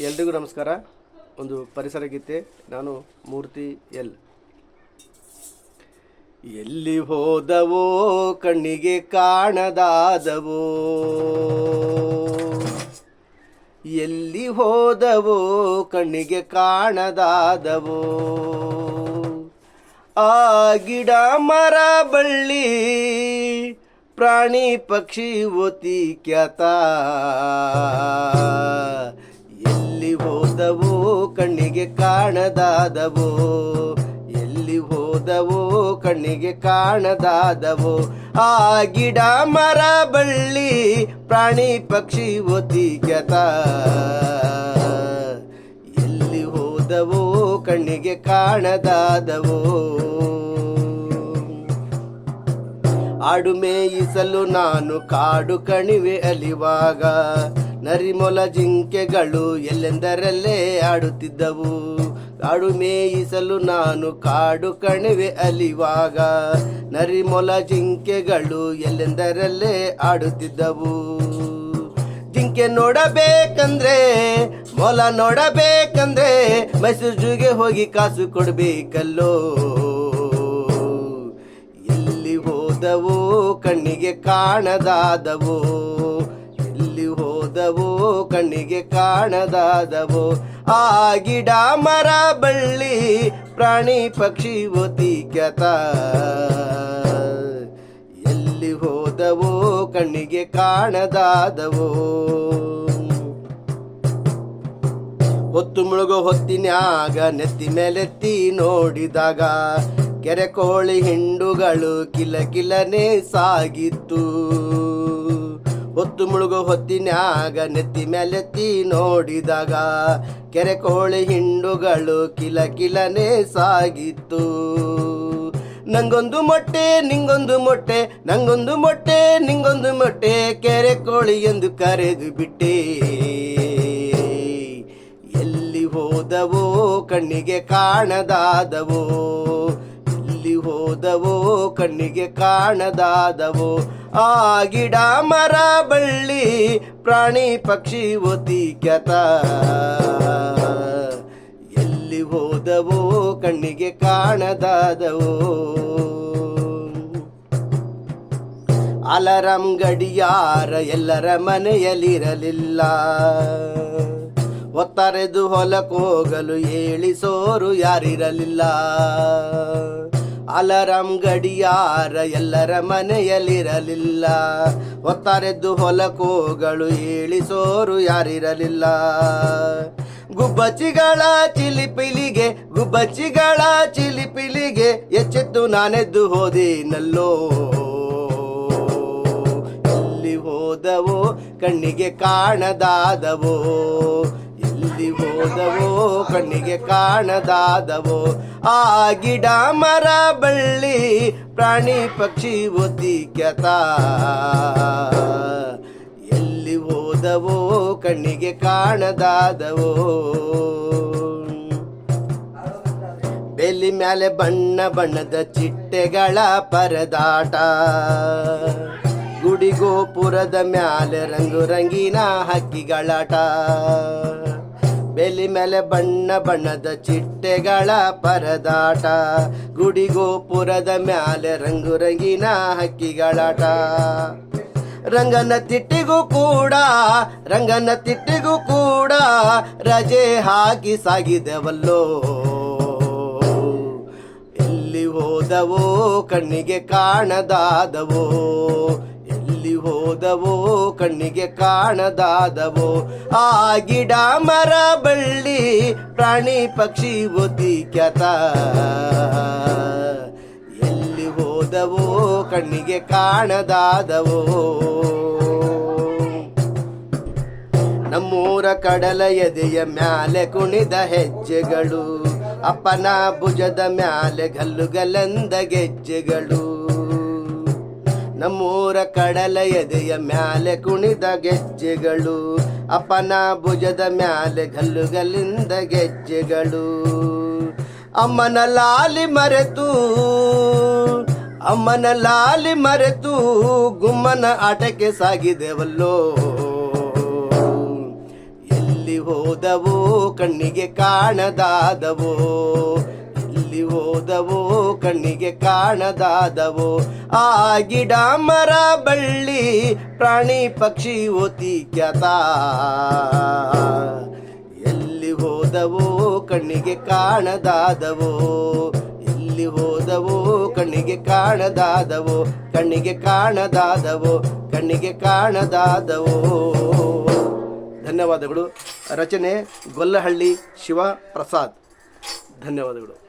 ಎಲ್ರಿಗೂ ನಮಸ್ಕಾರ. ಒಂದು ಪರಿಸರ ಗೀತೆ. ನಾನು ಮೂರ್ತಿ ಎಲ್. ಎಲ್ಲಿ ಹೋದವೋ ಕಣ್ಣಿಗೆ ಕಾಣದಾದವೋ. ಎಲ್ಲಿ ಹೋದವೋ ಕಣ್ಣಿಗೆ ಕಾಣದಾದವೋ. ಆ ಗಿಡ, ಮರ, ಬಳ್ಳಿ, ಪ್ರಾಣಿ ಪಕ್ಷಿ ಓತಿ ಕ್ಯಾತ. ಹೋದವೋ, ಕಣ್ಣಿಗೆ ಕಾಣದಾದವೋ, ಎಲ್ಲಿ ಹೋದವೋ, ಕಣ್ಣಿಗೆ ಕಾಣದಾದವೋ, ಆ ಗಿಡ, ಮರ, ಬಳ್ಳಿ, ಪ್ರಾಣಿ, ಪಕ್ಷಿ ಕ್ಯಾತ ಎಲ್ಲಿ ಹೋದವೋ, ಕಣ್ಣಿಗೆ ಕಾಣದಾದವೋ. ಆಡು ಮೇಯಿಸಲು ನಾನು ಕಾಡು ಕಣಿವೆ ಅಲಿವಾಗ ನರಿಮೊಲ ಜಿಂಕೆಗಳು ಎಲ್ಲೆಂದರಲ್ಲೇ ಆಡುತ್ತಿದ್ದವು. ಕಾಡು ಮೇಯಿಸಲು ನಾನು ಕಾಡು ಕಣಿವೆ ಅಲಿವಾಗ. ನರಿಮೊಲ ಜಿಂಕೆಗಳು ಎಲ್ಲೆಂದರಲ್ಲೇ ಆಡುತ್ತಿದ್ದವು. ಜಿಂಕೆ ನೋಡಬೇಕಂದ್ರೆ, ಮೊಲ ನೋಡಬೇಕಂದ್ರೆ ಮೈಸೂರು ಜೂಗೆ ಹೋಗಿ ಕಾಸು ಕೊಡಬೇಕಲ್ಲೋ. ಎಲ್ಲಿ ಹೋದವೋ ಕಣ್ಣಿಗೆ ಕಾಣದಾದವೋ. ಎಲ್ಲಿ ಹೋದವೋ ಕಣ್ಣಿಗೆ ಕಾಣದಾದವೋ, ಆ ಗಿಡ, ಮರ, ಬಳ್ಳಿ, ಪ್ರಾಣಿ, ಪಕ್ಷಿ ಓತಿ ಕ್ಯತ. ಎಲ್ಲಿ ಹೋದವೋ, ಕಣ್ಣಿಗೆ ಕಾಣದಾದವೋ. ಹೊತ್ತು ಮುಳುಗೋ ಹೊತ್ತಿನಾಗ ನೆತ್ತಿ ಮೇಲೆತ್ತಿ ನೋಡಿದಾಗ, ಕೆರೆ ಕೋಳಿ ಹಿಂಡುಗಳು ಕಿಲ ಕಿಲನೆ ಸಾಗಿತ್ತು. ಹೊತ್ತು ಮುಳುಗೋ ಹೊತ್ತಿನ್ಯಾಗ ನೆತ್ತಿ ಮೇಲೆತ್ತಿ ನೋಡಿದಾಗ ಕೆರೆ ಕೋಳಿ ಹಿಂಡುಗಳು ಕಿಲ ಕಿಲನೆ ಸಾಗಿತ್ತು. ನಂಗೊಂದು ಮೊಟ್ಟೆ, ನಿಂಗೊಂದು ಮೊಟ್ಟೆ, ನಂಗೊಂದು ಮೊಟ್ಟೆ, ನಿಂಗೊಂದು ಮೊಟ್ಟೆ, ಕೆರೆ ಕೋಳಿ ಎಂದು ಕರೆದು ಬಿಟ್ಟೆ. ಎಲ್ಲಿ ಹೋದವೋ ಕಣ್ಣಿಗೆ ಕಾಣದಾದವೋ ಹೋದವೋ ಕಣ್ಣಿಗೆ ಕಾಣದಾದವೋ. ಆ ಗಿಡ, ಮರ, ಬಳ್ಳಿ, ಪ್ರಾಣಿ, ಪಕ್ಷಿ ಒತಿ ಕ್ಯತ ಎಲ್ಲಿ ಹೋದವೋ, ಕಣ್ಣಿಗೆ ಕಾಣದಾದವೋ. ಅಲರಂ ಗಡಿಯಾರ ಎಲ್ಲರ ಮನೆಯಲ್ಲಿರಲಿಲ್ಲ. ಒತ್ತರೆದು ಹೊಲಕ್ಕೋಗಲು ಏಳಿಸೋರು ಯಾರಿರಲಿಲ್ಲ. ಅಲರಂ ಗಡಿಯಾರ ಎಲ್ಲರ ಮನೆಯಲ್ಲಿರಲಿಲ್ಲ. ಒತ್ತಾರೆದ್ದು ಹೊಲಕೋಗಳು ಏಳಿಸೋರು ಯಾರಿರಲಿಲ್ಲ. ಗುಬ್ಬಚ್ಚಿಗಳ ಚಿಲಿಪಿಲಿಗೆ ಗುಬ್ಬಚ್ಚಿಗಳ ಚಿಲಿಪಿಲಿಗೆ ಎಚ್ಚೆತ್ತು ನಾನೆದ್ದು ಹೋದೇನಲ್ಲೋ. ಎಲ್ಲಿ ಹೋದವೋ, ಕಣ್ಣಿಗೆ ಕಾಣದಾದವೋ. ಎಲ್ಲಿ ಹೋದವೋ, ಕಣ್ಣಿಗೆ ಕಾಣದಾದವೋ, ಆ ಗಿಡ ಮರ ಬಳ್ಳಿ ಪ್ರಾಣಿ ಪಕ್ಷಿ ಓದಿ ಕ್ಯತ ಎಲ್ಲಿ ಹೋದವೋ, ಕಣ್ಣಿಗೆ ಕಾಣದಾದವೋ. ಬೆಲಿ ಮ್ಯಾಲೆ ಬಣ್ಣ ಬಣ್ಣದ ಚಿಟ್ಟೆಗಳ ಪರದಾಟ. ಗುಡಿ ಗೋಪುರದ ಮ್ಯಾಲೆ ರಂಗು ರಂಗಿನ ಹಕ್ಕಿಗಳಾಟ. ಬೆಲಿ ಮೇಲೆ ಬಣ್ಣ ಬಣ್ಣದ ಚಿಟ್ಟೆಗಳ ಪರದಾಟ. ಗುಡಿ ಗೋಪುರದ ಮ್ಯಾಲೆ ರಂಗು ರಂಗಿನ ಹಕ್ಕಿಗಳಾಟ. ರಂಗನ ತಿಟ್ಟಿಗೂ ಕೂಡ, ರಂಗನ ತಿಟ್ಟಿಗೂ ಕೂಡ ರಜೆ ಹಾಕಿ ಸಾಗಿದೆವಲ್ಲೋ. ಎಲ್ಲಿ ಹೋದವೋ ಕಣ್ಣಿಗೆ ಕಾಣದಾದವೋ. ಎಲ್ಲಿ ಹೋದವೋ, ಕಣ್ಣಿಗೆ ಕಾಣದಾದವೋ, ಆ ಗಿಡ ಮರ ಬಳ್ಳಿ ಪ್ರಾಣಿ ಪಕ್ಷಿ ಓದಿ ಕ್ಯಾತ. ಎಲ್ಲಿ ಹೋದವೋ, ಕಣ್ಣಿಗೆ ಕಾಣದಾದವೋ. ನಮ್ಮೂರ ಕಡಲ ಎದೆಯ ಮ್ಯಾಲೆ ಕುಣಿದ ಹೆಜ್ಜೆಗಳು, ಅಪ್ಪನ ಭುಜದ ಮ್ಯಾಲೆ ಗಲ್ಲುಗಲೆಂದ ಗೆಜ್ಜೆಗಳು. ನಮ್ಮೂರ ಕಡಲ ಎದೆಯ ಮ್ಯಾಲೆ ಕುಣಿದ ಗೆಜ್ಜೆಗಳು, ಅಪ್ಪನ ಭುಜದ ಮ್ಯಾಲೆ ಗಲ್ಲುಗಲ್ಲಿಂದ ಗೆಜ್ಜೆಗಳು. ಅಮ್ಮನ ಲಾಲಿ ಮರೆತು, ಅಮ್ಮನ ಲಾಲಿ ಮರೆತು ಗುಮ್ಮನ ಆಟಕ್ಕೆ ಸಾಗಿದೆವಲ್ಲೋ. ಎಲ್ಲಿ ಹೋದವೋ ಕಣ್ಣಿಗೆ ಕಾಣದಾದವೋ, ಎಲ್ಲಿ ಹೋದವೋ ಕಣ್ಣಿಗೆ ಕಾಣದಾದವು? ಆ ಗಿಡ, ಮರ, ಬಳ್ಳಿ, ಪ್ರಾಣಿ, ಪಕ್ಷಿ, ಓತಿ ಕ್ಯಾತ ಎಲ್ಲಿ ಹೋದವೋ ಕಣ್ಣಿಗೆ ಕಾಣದಾದವೋ? ಎಲ್ಲಿ ಹೋದವೋ ಕಣ್ಣಿಗೆ ಕಾಣದಾದವೋ? ಕಣ್ಣಿಗೆ ಕಾಣದಾದವೋ? ಕಣ್ಣಿಗೆ ಕಾಣದಾದವೋ? ಧನ್ಯವಾದಗಳು. ರಚನೆ ಗೊಲ್ಲಹಳ್ಳಿ ಶಿವ ಪ್ರಸಾದ್ ಧನ್ಯವಾದಗಳು.